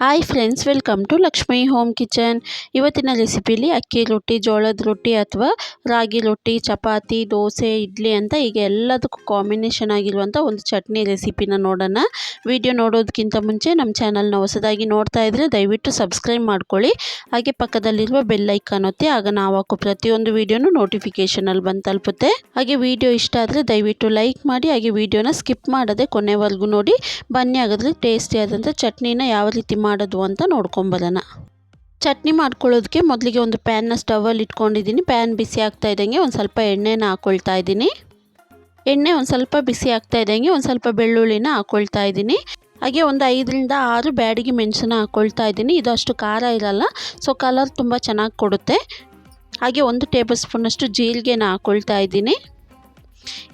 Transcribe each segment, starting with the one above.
Hi friends welcome to Lakshmi home kitchen ಇವತ್ತಿನ ರೆಸಿಪಿಲಿ ಅಕ್ಕಿ ರೊಟ್ಟಿ, ಜೋಳದ ರೊಟ್ಟಿ ಅಥವಾ ರಾಗಿ ರೊಟ್ಟಿ, ಚಪಾತಿ, ದೋಸೆ, ಇಡ್ಲಿ ಅಂತ ಈಗ ಎಲ್ಲದಕ್ಕೂ ಕಾಂಬಿನೇಷನ್ ಆಗಿರುವಂಥ ಒಂದು ಚಟ್ನಿ ರೆಸಿಪಿನ ನೋಡೋಣ. ವಿಡಿಯೋ ನೋಡೋದಕ್ಕಿಂತ ಮುಂಚೆ ನಮ್ಮ ಚಾನಲ್ನ ಹೊಸದಾಗಿ ನೋಡ್ತಾ ಇದ್ದರೆ ದಯವಿಟ್ಟು ಸಬ್ಸ್ಕ್ರೈಬ್ ಮಾಡ್ಕೊಳ್ಳಿ. ಹಾಗೆ ಪಕ್ಕದಲ್ಲಿರುವ ಬೆಲ್ ಐಕಾನ್ ಒತ್ತಿ, ಆಗ ನಾವು ಹಾಕೋ ಪ್ರತಿಯೊಂದು ವೀಡಿಯೋನು ನೋಟಿಫಿಕೇಷನಲ್ಲಿ ಬಂದು ತಲುಪುತ್ತೆ. ಹಾಗೆ ವಿಡಿಯೋ ಇಷ್ಟ ಆದರೆ ದಯವಿಟ್ಟು ಲೈಕ್ ಮಾಡಿ, ಹಾಗೆ ವಿಡಿಯೋನ ಸ್ಕಿಪ್ ಮಾಡದೆ ಕೊನೆವರೆಗೂ ನೋಡಿ. ಬನ್ನಿ ಹಾಗಾದರೆ ಟೇಸ್ಟಿಯಾದಂಥ ಚಟ್ನಿನ ಯಾವ ರೀತಿ ಮಾಡೋದು ಅಂತ ನೋಡ್ಕೊಂಬರೋಣ ಚಟ್ನಿ ಮಾಡ್ಕೊಳ್ಳೋದಕ್ಕೆ ಮೊದಲಿಗೆ ಒಂದು ಪ್ಯಾನ್ನ ಸ್ಟವಲ್ಲಿ ಇಟ್ಕೊಂಡಿದ್ದೀನಿ. ಪ್ಯಾನ್ ಬಿಸಿ ಆಗ್ತಾ ಇದ್ದಂಗೆ ಒಂದು ಸ್ವಲ್ಪ ಎಣ್ಣೆನ ಹಾಕ್ಕೊಳ್ತಾ ಇದ್ದೀನಿ. ಎಣ್ಣೆ ಒಂದು ಸ್ವಲ್ಪ ಬಿಸಿ ಆಗ್ತಾ ಇದ್ದಂಗೆ ಒಂದು ಸ್ವಲ್ಪ ಬೆಳ್ಳುಳ್ಳಿನ ಹಾಕ್ಕೊಳ್ತಾ ಇದ್ದೀನಿ. ಹಾಗೆ ಒಂದು ಐದರಿಂದ ಆರು ಬ್ಯಾಡಿಗೆ ಮೆಣಸನ್ನ ಹಾಕ್ಕೊಳ್ತಾ ಇದ್ದೀನಿ. ಇದು ಅಷ್ಟು ಖಾರ ಇರಲ್ಲ ಸೊ ಕಲರ್ ತುಂಬ ಚೆನ್ನಾಗಿ ಕೊಡುತ್ತೆ. ಹಾಗೆ ಒಂದು ಟೇಬಲ್ ಸ್ಪೂನಷ್ಟು ಜೀರಿಗೆನ ಹಾಕ್ಕೊಳ್ತಾ ಇದ್ದೀನಿ.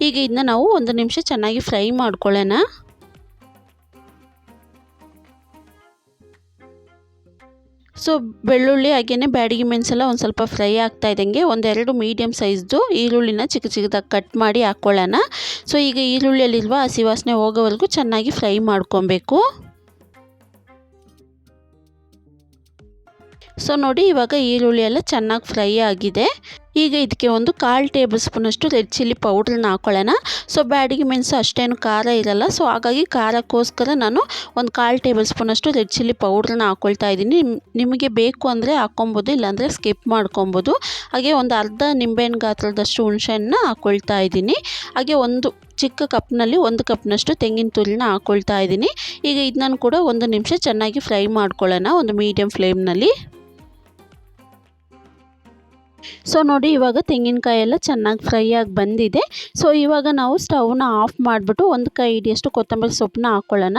ಈಗ ಇದನ್ನ ನಾವು ಒಂದು ನಿಮಿಷ ಚೆನ್ನಾಗಿ ಫ್ರೈ ಮಾಡ್ಕೊಳ್ಳೋಣ. ಸೊ ಬೆಳ್ಳುಳ್ಳಿ ಹಾಗೆಯೇ ಬ್ಯಾಡಿಗೆ ಮೆಣಸೆಲ್ಲ ಒಂದು ಸ್ವಲ್ಪ ಫ್ರೈ ಆಗ್ತಾ ಇದ್ದಂಗೆ ಒಂದೆರಡು ಮೀಡಿಯಮ್ ಸೈಜ್ದು ಈರುಳ್ಳಿನ ಚಿಕ್ಕ ಚಿಕ್ಕದಾಗಿ ಕಟ್ ಮಾಡಿ ಹಾಕ್ಕೊಳ್ಳೋಣ ಸೊ ಈಗ ಈರುಳ್ಳಿಯಲ್ಲಿರುವ ಹಸಿ ವಾಸನೆ ಹೋಗೋವರೆಗೂ ಚೆನ್ನಾಗಿ ಫ್ರೈ ಮಾಡ್ಕೊಬೇಕು. ಸೊ ನೋಡಿ ಇವಾಗ ಈರುಳ್ಳಿ ಎಲ್ಲ ಚೆನ್ನಾಗಿ ಫ್ರೈ ಆಗಿದೆ. ಈಗ ಇದಕ್ಕೆ ಒಂದು ಕಾಲು ಟೇಬಲ್ ಸ್ಪೂನಷ್ಟು ರೆಡ್ ಚಿಲ್ಲಿ ಪೌಡ್ರನ್ನ ಹಾಕ್ಕೊಳ್ಳೋಣ ಸೊ, ಬ್ಯಾಡಿಗೆ ಮೆಣಸು ಅಷ್ಟೇನು ಖಾರ ಇರಲ್ಲ. ಸೊ, ಹಾಗಾಗಿ ಖಾರಕ್ಕೋಸ್ಕರ ನಾನು ಒಂದು ಕಾಲು ಟೇಬಲ್ ಸ್ಪೂನಷ್ಟು ರೆಡ್ ಚಿಲ್ಲಿ ಪೌಡ್ರನ್ನ ಹಾಕ್ಕೊಳ್ತಾ ಇದ್ದೀನಿ. ನಿಮಗೆ ಬೇಕು ಅಂದರೆ ಹಾಕ್ಕೊಬೋದು ಇಲ್ಲಾಂದರೆ ಸ್ಕಿಪ್ ಮಾಡ್ಕೊಬೋದು. ಹಾಗೆ ಒಂದು ಅರ್ಧ ನಿಂಬೆಹಣ್ಣು ಗಾತ್ರದಷ್ಟು ಹುಣಸೆಹಣ್ಣನ್ನ ಹಾಕ್ಕೊಳ್ತಾ ಇದ್ದೀನಿ. ಹಾಗೆ ಒಂದು ಚಿಕ್ಕ ಕಪ್ನಲ್ಲಿ ಒಂದು ಕಪ್ನಷ್ಟು ತೆಂಗಿನ ತುರಿನ ಹಾಕ್ಕೊಳ್ತಾ ಇದ್ದೀನಿ. ಈಗ ಇದನ್ನ ಕೂಡ ಒಂದು ನಿಮಿಷ ಚೆನ್ನಾಗಿ ಫ್ರೈ ಮಾಡ್ಕೊಳ್ಳೋಣ, ಒಂದು ಮೀಡಿಯಮ್ ಫ್ಲೇಮ್ನಲ್ಲಿ. ಸೊ ನೋಡಿ ಇವಾಗ ತೆಂಗಿನಕಾಯಿ ಎಲ್ಲ ಚೆನ್ನಾಗಿ ಫ್ರೈ ಆಗಿ ಬಂದಿದೆ. ಸೊ ಇವಾಗ ನಾವು ಸ್ಟವ್ನ ಆಫ್ ಮಾಡಿಬಿಟ್ಟು ಒಂದು ಕೈ ಹಿಡಿಯಷ್ಟು ಕೊತ್ತಂಬರಿ ಸೊಪ್ಪನ್ನ ಹಾಕ್ಕೊಳ್ಳೋಣ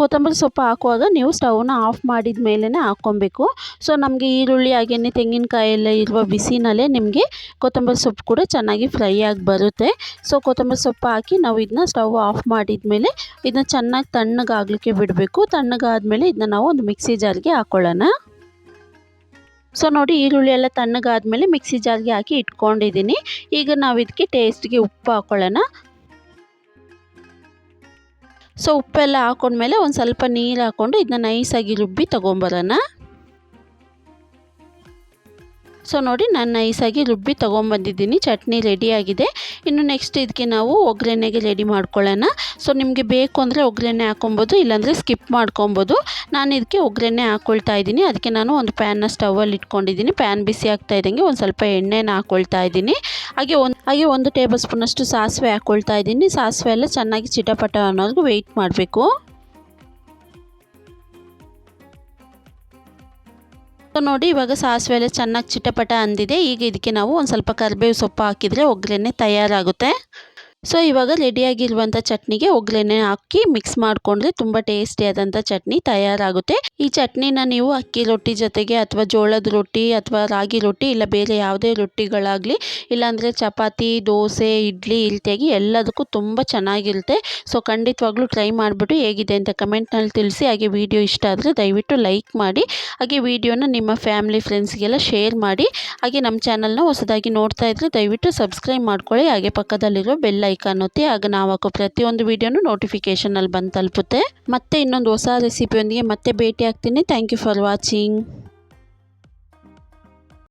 ಕೊತ್ತಂಬರಿ ಸೊಪ್ಪು ಹಾಕುವಾಗ ನೀವು ಸ್ಟವ್ನ ಆಫ್ ಮಾಡಿದ ಮೇಲೇ ಹಾಕ್ಕೊಬೇಕು. ಸೊ ನಮಗೆ ಈರುಳ್ಳಿ ಹಾಗೆಯೇ ತೆಂಗಿನಕಾಯಿ ಎಲ್ಲ ಇರುವ ಬಿಸಿನಲ್ಲೇ ನಿಮಗೆ ಕೊತ್ತಂಬರಿ ಸೊಪ್ಪು ಕೂಡ ಚೆನ್ನಾಗಿ ಫ್ರೈ ಆಗಿ ಬರುತ್ತೆ. ಸೊ ಕೊತ್ತಂಬರಿ ಸೊಪ್ಪು ಹಾಕಿ ನಾವು ಇದನ್ನ ಸ್ಟವ್ ಆಫ್ ಮಾಡಿದ ಮೇಲೆ ಇದನ್ನ ಚೆನ್ನಾಗಿ ತಣ್ಣಗಾಗಲಿಕ್ಕೆ ಬಿಡಬೇಕು. ತಣ್ಣಗಾದ್ಮೇಲೆ ಇದನ್ನ ನಾವು ಒಂದು ಮಿಕ್ಸಿ ಜಾರ್ಗೆ ಹಾಕ್ಕೊಳ್ಳೋಣ ಸೊ ನೋಡಿ ಈರುಳ್ಳಿ ಎಲ್ಲ ತಣ್ಣಗಾದ್ಮೇಲೆ ಮಿಕ್ಸಿ ಜಾರ್ಗೆ ಹಾಕಿ ಇಟ್ಕೊಂಡಿದ್ದೀನಿ. ಈಗ ನಾವು ಇದಕ್ಕೆ ಟೇಸ್ಟ್ಗೆ ಉಪ್ಪು ಹಾಕ್ಕೊಳ್ಳೋಣ ಸೊ ಉಪ್ಪೆಲ್ಲ ಹಾಕೊಂಡ್ಮೇಲೆ ಒಂದು ಸ್ವಲ್ಪ ನೀರು ಹಾಕ್ಕೊಂಡು ಇದನ್ನ ನೈಸಾಗಿ ರುಬ್ಬಿ ತೊಗೊಂಬರೋಣ. ಸೊ ನೋಡಿ ನಾನು ನೈಸಾಗಿ ರುಬ್ಬಿ ತೊಗೊಂಬಂದಿದ್ದೀನಿ. ಚಟ್ನಿ ರೆಡಿಯಾಗಿದೆ ಇನ್ನು ನೆಕ್ಸ್ಟ್ ಇದಕ್ಕೆ ನಾವು ಒಗ್ಗರಣೆಗೆ ರೆಡಿ ಮಾಡ್ಕೊಳ್ಳೋಣ. ಸೊ ನಿಮಗೆ ಬೇಕು ಅಂದರೆ ಒಗ್ಗರಣೆ ಹಾಕೊಬೋದು, ಇಲ್ಲಾಂದರೆ ಸ್ಕಿಪ್ ಮಾಡ್ಕೊಬೋದು. ನಾನು ಇದಕ್ಕೆ ಒಗ್ಗರಣೆ ಹಾಕ್ಕೊಳ್ತಾ ಇದ್ದೀನಿ. ಅದಕ್ಕೆ ನಾನು ಒಂದು ಪ್ಯಾನ್ನ ಸ್ಟವಲ್ಲಿ ಇಟ್ಕೊಂಡಿದ್ದೀನಿ. ಪ್ಯಾನ್ ಬಿಸಿ ಆಗ್ತಾ ಇದ್ದಂಗೆ ಒಂದು ಸ್ವಲ್ಪ ಎಣ್ಣೆನ ಹಾಕ್ಕೊಳ್ತಾ ಇದ್ದೀನಿ. ಹಾಗೆ ಒಂದು ಹಾಗೆ ಒಂದು ಟೇಬಲ್ ಸ್ಪೂನಷ್ಟು ಸಾಸಿವೆ ಹಾಕ್ಕೊಳ್ತಾ ಇದ್ದೀನಿ. ಸಾಸಿವೆ ಎಲ್ಲ ಚೆನ್ನಾಗಿ ಚಿಟಪಟ ಅನ್ನೋದು ವೆಯ್ಟ್ ಮಾಡಬೇಕು. ನೋಡಿ, ಇವಾಗ ಸಾಸಿವೆ ಎಲ್ಲ ಚೆನ್ನಾಗಿ ಚಿಟಪಟ ಅಂದಿದೆ. ಈಗ ಇದಕ್ಕೆ ನಾವು ಒಂದು ಸ್ವಲ್ಪ ಕರಿಬೇವು ಸೊಪ್ಪು ಹಾಕಿದರೆ ಒಗ್ಗರಣೆ ತಯಾರಾಗುತ್ತೆ. ಸೊ, ಇವಾಗ ರೆಡಿಯಾಗಿರುವಂಥ ಚಟ್ನಿಗೆ ಒಗ್ಗರಣೆ ಹಾಕಿ ಮಿಕ್ಸ್ ಮಾಡಿಕೊಂಡ್ರೆ ತುಂಬ ಟೇಸ್ಟಿಯಾದಂಥ ಚಟ್ನಿ ತಯಾರಾಗುತ್ತೆ. ಈ ಚಟ್ನಿನ ನೀವು ಅಕ್ಕಿ ರೊಟ್ಟಿ ಜೊತೆಗೆ ಅಥವಾ ಜೋಳದ ರೊಟ್ಟಿ ಅಥವಾ ರಾಗಿ ರೊಟ್ಟಿ ಇಲ್ಲ ಬೇರೆ ಯಾವುದೇ ರೊಟ್ಟಿಗಳಾಗಲಿ ಇಲ್ಲಾಂದರೆ ಚಪಾತಿ, ದೋಸೆ, ಇಡ್ಲಿ ಇಲ್ತಿಯಾಗಿ ಎಲ್ಲದಕ್ಕೂ ತುಂಬ ಚೆನ್ನಾಗಿರುತ್ತೆ. ಸೊ, ಖಂಡಿತವಾಗ್ಲೂ ಟ್ರೈ ಮಾಡಿಬಿಟ್ಟು ಹೇಗಿದೆ ಅಂತ ಕಮೆಂಟ್ನಲ್ಲಿ ತಿಳಿಸಿ. ಹಾಗೆ ವಿಡಿಯೋ ಇಷ್ಟ ಆದರೆ ದಯವಿಟ್ಟು ಲೈಕ್ ಮಾಡಿ. ಹಾಗೆ ವಿಡಿಯೋನ ನಿಮ್ಮ ಫ್ಯಾಮಿಲಿ ಫ್ರೆಂಡ್ಸ್ಗೆಲ್ಲ ಶೇರ್ ಮಾಡಿ. ಹಾಗೆ ನಮ್ಮ ಚಾನಲ್ನ ಹೊಸದಾಗಿ ನೋಡ್ತಾ ಇದ್ದರೆ ದಯವಿಟ್ಟು ಸಬ್ಸ್ಕ್ರೈಬ್ ಮಾಡ್ಕೊಳ್ಳಿ. ಹಾಗೆ ಪಕ್ಕದಲ್ಲಿರೋ ಬೆಲ್ ಐಕಾನ್ ಒತ್ತಿ ಆಗ ನಾವು ಹಾಕೋ ಪ್ರತಿಯೊಂದು ವಿಡಿಯೋನು ನೋಟಿಫಿಕೇಶನಲ್ಲಿ ಬಂದು ತಲುಪುತ್ತೆ. ಮತ್ತೆ ಇನ್ನೊಂದು ಹೊಸ ರೆಸಿಪಿಯೊಂದಿಗೆ ಮತ್ತೆ ಭೇಟಿ ಆಗ್ತೀನಿ. Thank you for watching